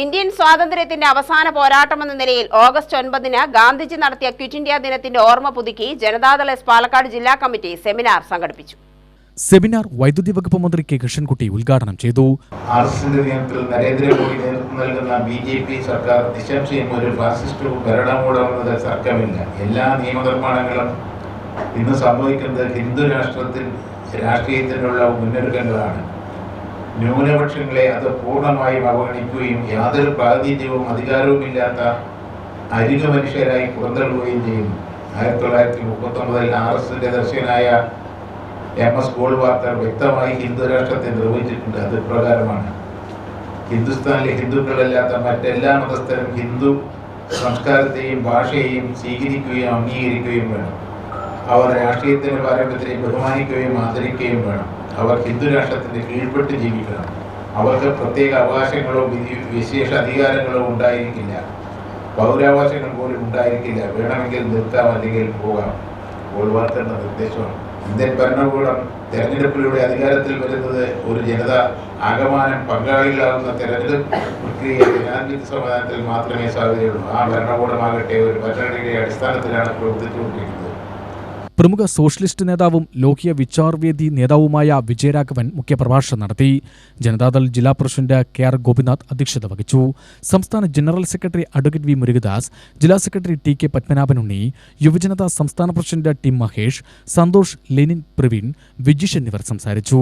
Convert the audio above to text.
Indian സ്വാതന്ത്ര്യത്തിന്റെ അവസാന പോരാട്ടമെന്ന നിലയിൽ ഓഗസ്റ്റ് ഒൻപതിന് ഗാന്ധിജി നടത്തിയ ക്വിറ്റ് ഇന്ത്യ ദിനത്തിന്റെ ഓർമ്മ പുതുക്കി ജനതാദൾ എസ് പാലക്കാട് ജില്ലാ കമ്മിറ്റി സെമിനാർ സംഘടിപ്പിച്ചു. സെമിനാർ വൈദ്യുതി വകുപ്പ് മന്ത്രി കെ കൃഷ്ണൻകുട്ടി ഉദ്ഘാടനം ചെയ്തു. നരേന്ദ്രമോദി നേതൃത്വം നൽകുന്ന ബി ജെ പി സർക്കാർ നിശംശയം ഒരു ഫാസിസ്റ്റ് ഭരണകൂടമെന്നത് സർക്കാരില്ല എല്ലാ നിയമനിർമ്മാണങ്ങളും ഇന്ന് സംഭവിക്കുന്നത് ഹിന്ദു രാഷ്ട്രത്തിൽ രാഷ്ട്രീയത്തിനുള്ള മുന്നൊരുക്കങ്ങളാണ്. ന്യൂനപക്ഷങ്ങളെ അത് പൂർണമായും അവഗണിക്കുകയും യാതൊരു പ്രാതിനിധ്യവും അധികാരവുമില്ലാത്ത അരിക മനുഷ്യരായി പുറന്തള്ളുകയും ചെയ്യും. ആയിരത്തി തൊള്ളായിരത്തി മുപ്പത്തി ഒമ്പതിൽ ആർ എസ് എസിന്റെ ദർശകനായ എം എസ് ഗോൾവാർക്കർ വ്യക്തമായി ഹിന്ദുരാഷ്ട്രത്തെ നിർവഹിച്ചിട്ടുണ്ട്. അത് പ്രകാരമാണ് ഹിന്ദുസ്ഥാനിലെ ഹിന്ദുക്കളല്ലാത്ത മറ്റെല്ലാ മതസ്ഥരും ഹിന്ദു സംസ്കാരത്തെയും ഭാഷയെയും സ്വീകരിക്കുകയും അംഗീകരിക്കുകയും വേണം. അവർ രാഷ്ട്രീയത്തിന്റെ പാരമ്പര്യത്തെ ബഹുമാനിക്കുകയും ആദരിക്കുകയും വേണം. അവർ ഹിന്ദു രാഷ്ട്രത്തിന്റെ കീഴ്പ്പെട്ട് ജീവിക്കണം. അവർക്ക് പ്രത്യേക അവകാശങ്ങളോ വിശേഷ അധികാരങ്ങളോ ഉണ്ടായിരിക്കില്ല. പൗരാവകാശങ്ങൾ പോലും ഉണ്ടായിരിക്കില്ല. വേണമെങ്കിൽ നിർത്താം അല്ലെങ്കിൽ പോകാം. ഗോൾവാർക്കറിന്റെ നിർദ്ദേശമാണ്. ഇന്ത്യൻ ഭരണകൂടം തെരഞ്ഞെടുപ്പിലൂടെ അധികാരത്തിൽ വരുന്നത് ഒരു ജനത ആകമാനം പങ്കാളികളാകുന്ന തെരഞ്ഞെടുപ്പ് പ്രക്രിയ ജനാധിപത്യ സംവിധാനത്തിൽ മാത്രമേ സാധ്യതയുള്ളൂ. ആ ഭരണകൂടമാകട്ടെ ഒരു ഭരണഘടനയുടെ അടിസ്ഥാനത്തിലാണ് പ്രവർത്തിച്ചുകൊണ്ടിരിക്കുന്നത്. പ്രമുഖ സോഷ്യലിസ്റ്റ് നേതാവും ലോഹിയ വിചാർവേദി നേതാവുമായ വിജയരാഘവൻ മുഖ്യപ്രഭാഷണം നടത്തി. ജനതാദൾ ജില്ലാ പ്രസിഡന്റ് കെ ആർ ഗോപിനാഥ് അധ്യക്ഷത വഹിച്ചു. സംസ്ഥാന general secretary advocate V Murukadas ജില്ലാ secretary T K Padmanabhan Unni Yuvajanata സംസ്ഥാന president T Mahesh Santhosh Lenin Praveen Vijish എന്നിവർ സംസാരിച്ചു.